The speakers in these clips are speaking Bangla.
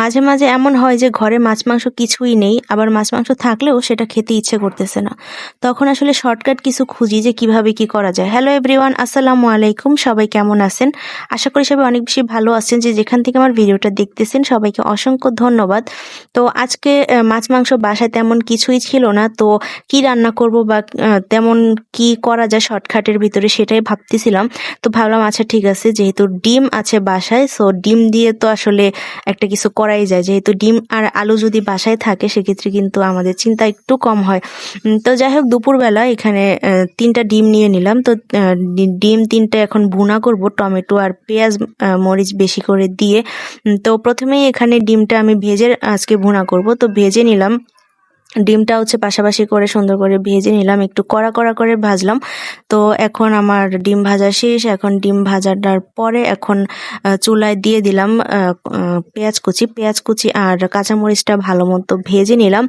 মাঝে মাঝে এমন হয় যে ঘরে মাছ, মাংস কিছুই নেই, আবার মাছ, মাংস থাকলেও সেটা খেতে ইচ্ছে করতেছে না। তখন আসলে শর্টকাট কিছু খুঁজি যে কীভাবে কি করা যায়। হ্যালো এভরিওয়ান আসসালামু আলাইকুম, সবাই কেমন আছেন? আশা করি সবাই অনেক বেশি ভালো আছেন যে যেখান থেকে আমার ভিডিওটা দেখতেছেন, সবাইকে অসংখ্য ধন্যবাদ। তো আজকে মাছ, মাংস বাসায় তেমন কিছুই ছিল না, তো কি রান্না করব বা তেমন কি করা যায় শর্টকাটের ভিতরে সেটাই ভাবতেছিলাম। তো ভাবলাম আচ্ছা ঠিক আছে, যেহেতু ডিম আছে বাসায় সো ডিম দিয়ে তো আসলে একটা কিছু করাই যায়। যেহেতু ডিম আর আলু যদি বাসায় থাকে, সেক্ষেত্রে কিন্তু আমাদের চিন্তা একটু কম হয়। তো যাই হোক, দুপুরবেলা এখানে তিনটা ডিম নিয়ে নিলাম। তো ডিম তিনটা এখন ভুনা করব। টমেটো আর পেঁয়াজ মরিচ বেশি করে দিয়ে। তো প্রথমেই এখানে ডিমটা আমি ভেজে আজকে ভুনা করব। তো ভেজে নিলাম। ডিমটা হচ্ছে পাশাপাশি করে সুন্দর করে ভেজে নিলাম। একটু কড়া কড়া করে ভাজলাম। তো এখন আমার ডিম ভাজা শেষ। এখন ডিম ভাজাটার পরে এখন চুলায় দিয়ে দিলাম পেঁয়াজ কুচি। পেঁয়াজ কুচি আর কাঁচামরিচটা ভালো মতো ভেজে নিলাম।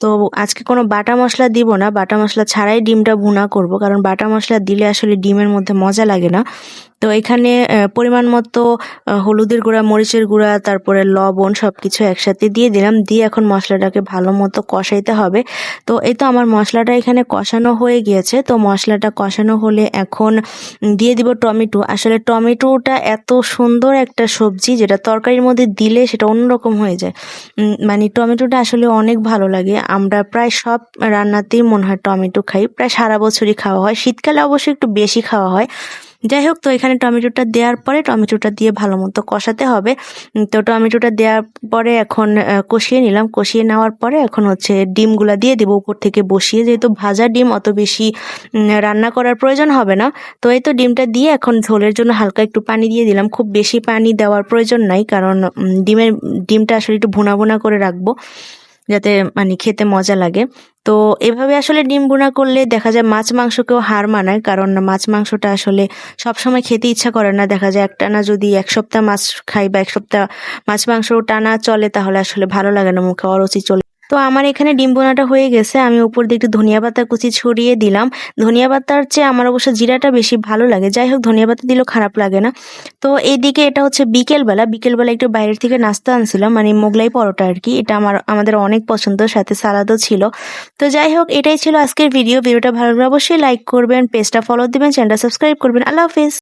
তো আজকে কোনো বাটা মশলা দিব না। বাটা মশলা ছাড়াই ডিমটা ভুনা করব। কারণ বাটা মশলা দিলে আসলে ডিমের মধ্যে মজা লাগে না। তো এখানে পরিমাণ মতো হলুদের গুঁড়া, মরিচের গুঁড়া, তারপরে লবণ সব কিছু একসাথে দিয়ে দিলাম। দিয়ে এখন মশলাটাকে ভালো মতো কষাইতে হবে। তো এই তো আমার মশলাটা এখানে কষানো হয়ে গিয়েছে। তো মশলাটা কষানো হলে এখন দিয়ে দিব টমেটো। আসলে টমেটোটা এত সুন্দর একটা সবজি যেটা তরকারির মধ্যে দিলে সেটা অন্যরকম হয়ে যায়। মানে টমেটোটা আসলে অনেক ভালো লাগে। আমরা প্রায় সব রান্নাতেই মনে হয় টমেটো খাই। প্রায় সারা বছরই খাওয়া হয়। শীতকালে অবশ্যই একটু বেশি খাওয়া হয়। যাই হোক তো এখানে টমেটোটা দেওয়ার পরে টমেটোটা দিয়ে ভালো মতো কষাতে হবে। তো টমেটোটা দেওয়ার পরে এখন কষিয়ে নিলাম। কষিয়ে নেওয়ার পরে এখন হচ্ছে ডিমগুলা দিয়ে দেবো উপর থেকে বসিয়ে। যেহেতু ভাজা ডিম, অত বেশি রান্না করার প্রয়োজন হবে না। তো এই তো ডিমটা দিয়ে এখন ঝোলের জন্য হালকা একটু পানি দিয়ে দিলাম। খুব বেশি পানি দেওয়ার প্রয়োজন নাই, কারণ ডিমের, ডিমটা আসলে একটু ভুনা ভুনা করে রাখব। যাতে মানে খেতে মজা লাগে। তো এভাবে আসলে ডিম ভুনা করলে দেখা যায় মাছ মাংসকেও হার মানায়, কারণ মাছ মাংসটা আসলে সবসময় খেতে ইচ্ছা করে না। দেখা যায় একটানা যদি এক সপ্তাহ মাছ খাই বা এক সপ্তাহ মাছ মাংস টানা চলে, তাহলে আসলে ভালো লাগে না, মুখে অরুচি চলে তো আমার এখানে ডিম বোনাটা হয়ে গেছে। আমি উপর দিয়ে একটু ধনিয়া পাতা কুচি ছড়িয়ে দিলাম। ধনিয়া পাতার চেয়ে আমার অবশ্য জিরাটা বেশি ভালো লাগে। যাই হোক, ধনিয়া পাতা দিলেও খারাপ লাগে না। তো এইদিকে এটা হচ্ছে বিকেলবেলা। বিকেলবেলা একটু বাইরের থেকে নাস্তা আনছিলাম মানে মোগলাই পরোটা আর কি। এটা আমার, আমাদের অনেক পছন্দ, সাথে সালাদও ছিল। তো যাই হোক, এটাই ছিল আজকের ভিডিও। ভিডিওটা ভালো লাগলে অবশ্যই লাইক করবেন, পেজটা ফলো দিবেন চ্যানেলটা সাবস্ক্রাইব করবেন। আল্লাহ হাফিজ।